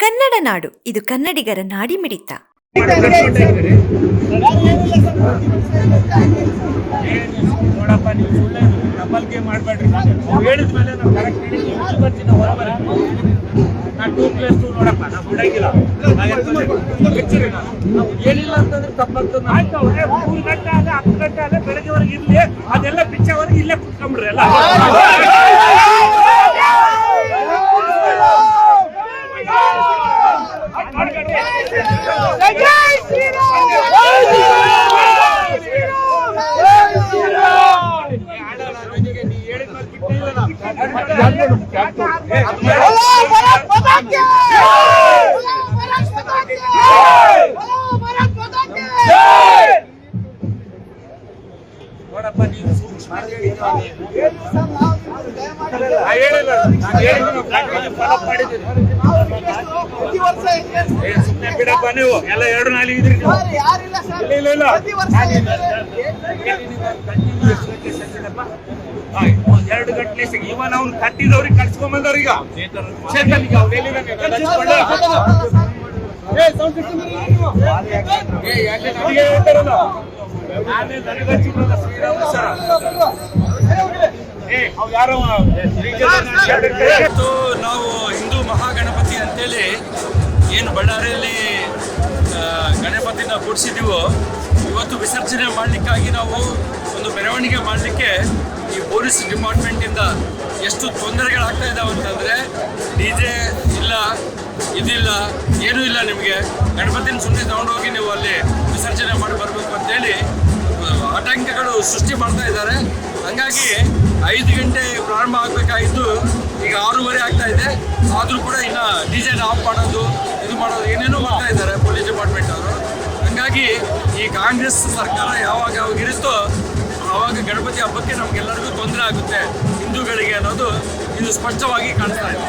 ಕನ್ನಡ ನಾಡು. ಇದು ಕನ್ನಡಿಗರ ನಾಡಿ ಮಿಡಿತ ಅಂತಂದ್ರೆ ಮೂರು ಆದ ಹತ್ತು ಗಂಟೆ ಆದ ಬೆಳಗ್ಗೆವರೆಗೆ ಇರ್ಲಿ ಅದೆಲ್ಲ ಬಿಚ್ಚವರೆಗೆ ಇಲ್ಲೇ ಕುತ್ಕೊಂಡ್ಬಿಡ್ರಿ ಎಲ್ಲ ಹೇಳಿದ ಮೇಲೆ ಬಿಟ್ಟೇ ಬಿಡಪ್ಪ ನೀವು. ಎಲ್ಲ ಎರಡು ಇದ್ರಿ ಇಲ್ಲ ಇಲ್ಲ ಎರಡು ಗಂಟೆ ಇವನ್ ಅವ್ನು ಕಟ್ಟಿದವ್ರಿಗೆ ಕಟ್ಸ್ಕೊಂಡ್ ಈಗ. ಚೇತನ್ಗೆ ಎಲ್ಲಿದ್ದಾನೆ? ನಾವು ಹಿಂದೂ ಮಹಾಗಣಪತಿ ಅಂತೇಳಿ ಏನು ಬಳ್ಳಾರಿಯಲ್ಲಿ ಗಣಪತಿನ ಕೂಡಿಸಿದೀವೋ, ಇವತ್ತು ವಿಸರ್ಜನೆ ಮಾಡಲಿಕ್ಕಾಗಿ ನಾವು ಒಂದು ಮೆರವಣಿಗೆ ಮಾಡಲಿಕ್ಕೆ ಈ ಪೊಲೀಸ್ ಡಿಪಾರ್ಟ್ಮೆಂಟಿಂದ ಎಷ್ಟು ತೊಂದರೆಗಳಾಗ್ತಾ ಇದ್ದಾವೆ ಅಂತಂದರೆ, ಡಿ ಜೆ, ಇಲ್ಲ, ಇದಿಲ್ಲ, ಏನೂ ಇಲ್ಲ ನಿಮಗೆ. ಗಣಪತಿನ ಸುಮ್ಮನೆ ತಗೊಂಡೋಗಿ ನೀವು ಅಲ್ಲಿ ವಿಸರ್ಜನೆ ಮಾಡಿ ಬರಬೇಕು ಅಂತೇಳಿ ಆತಂಕಗಳು ಸೃಷ್ಟಿ ಮಾಡ್ತಾ ಇದ್ದಾರೆ. ಹಂಗಾಗಿ ಐದು ಗಂಟೆ ಪ್ರಾರಂಭ ಆಗಬೇಕಾಗಿದ್ದು ಈಗ ಆರೂವರೆ ಆಗ್ತಾ ಇದೆ. ಆದರೂ ಕೂಡ ಇನ್ನು ಡಿಜೆನ ಆಫ್ ಮಾಡೋದು, ಇದು ಮಾಡೋದು ಏನೇನೋ ಮಾಡ್ತಾ ಇದ್ದಾರೆ ಪೊಲೀಸ್ ಡಿಪಾರ್ಟ್ಮೆಂಟ್ ಅವರು. ಹಂಗಾಗಿ ಈ ಕಾಂಗ್ರೆಸ್ ಸರ್ಕಾರ ಯಾವಾಗ ಯಾವಾಗ ಇರುತ್ತೋ ಆವಾಗ ಗಣಪತಿ ಹಬ್ಬಕ್ಕೆ ನಮಗೆಲ್ಲರಿಗೂ ತೊಂದರೆ ಆಗುತ್ತೆ ಹಿಂದೂಗಳಿಗೆ ಅನ್ನೋದು ಇದು ಸ್ಪಷ್ಟವಾಗಿ ಕಾಣ್ತಾ ಇದೆ.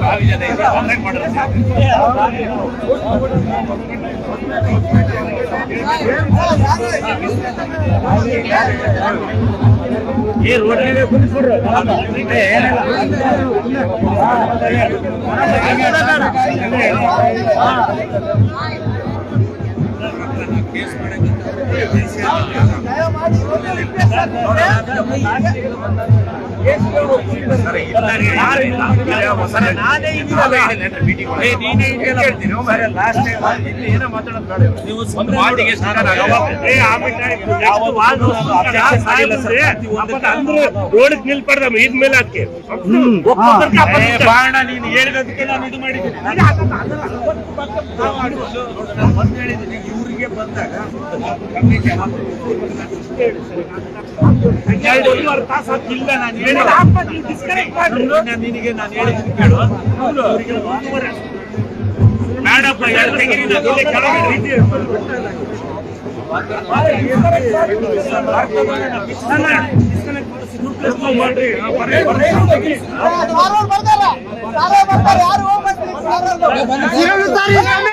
ಭಾವಿ ಜನ ಇದೆ ಆನ್ಲೈನ್ ಮಾಡೋದು ಏ ರೋಡ್ನಾಗೆ ಕುಂತ್ಬಿಡ್ರು. ಏ, ಏನಿಲ್ಲ. ಕೇಸ್ ನಾನೇ ಇದೀನಲ್ಲ. ಏ, ನೀನೇ ಇದೆಯಲ್ಲ. ಸರಿ, last time ಇಲ್ಲಿ ಏನೋ ಮಾತಾಡೋದು ಬೇಡ. ನೀವು ಸುಮ್ನೆ ಮಾತಿಗೆ ಸಾಕಾಗ ಏ, ಆಮೇಲೆ ರೋಡ್ಗೆ ನಿಲ್ಬಾರ್ದಮ್ಮ ಇದ್ಮೇಲೆ ಅದಕ್ಕೆ. ಬಾಣ ನೀನು ಹೇಳಿದದಕ್ಕೆ ನಾನು ಇದು ಮಾಡಿದ್ದೀನಿ. ಇವರಿಗೆ ಬಂದಾಗ ಒಂದೂವರೆ ತಾಸು ಹೊತ್ತಿಲ್ಲ ನಾನು ನಾನು ನಿನಗೆ ನಾನು ಹೇಳಿದ್ದೀನಿ ಕೇಳು. ಅವರಿಗೆ ಒಂದೂವರೆ ಬೇಡಪ್ಪ ಎರಡು ತೆಗೀರಿ ನಾನು ಇಲ್ಲೇ ಕೆಳಗೆ ರೀತಿ ಮಾಡ್ರಿ Yeah!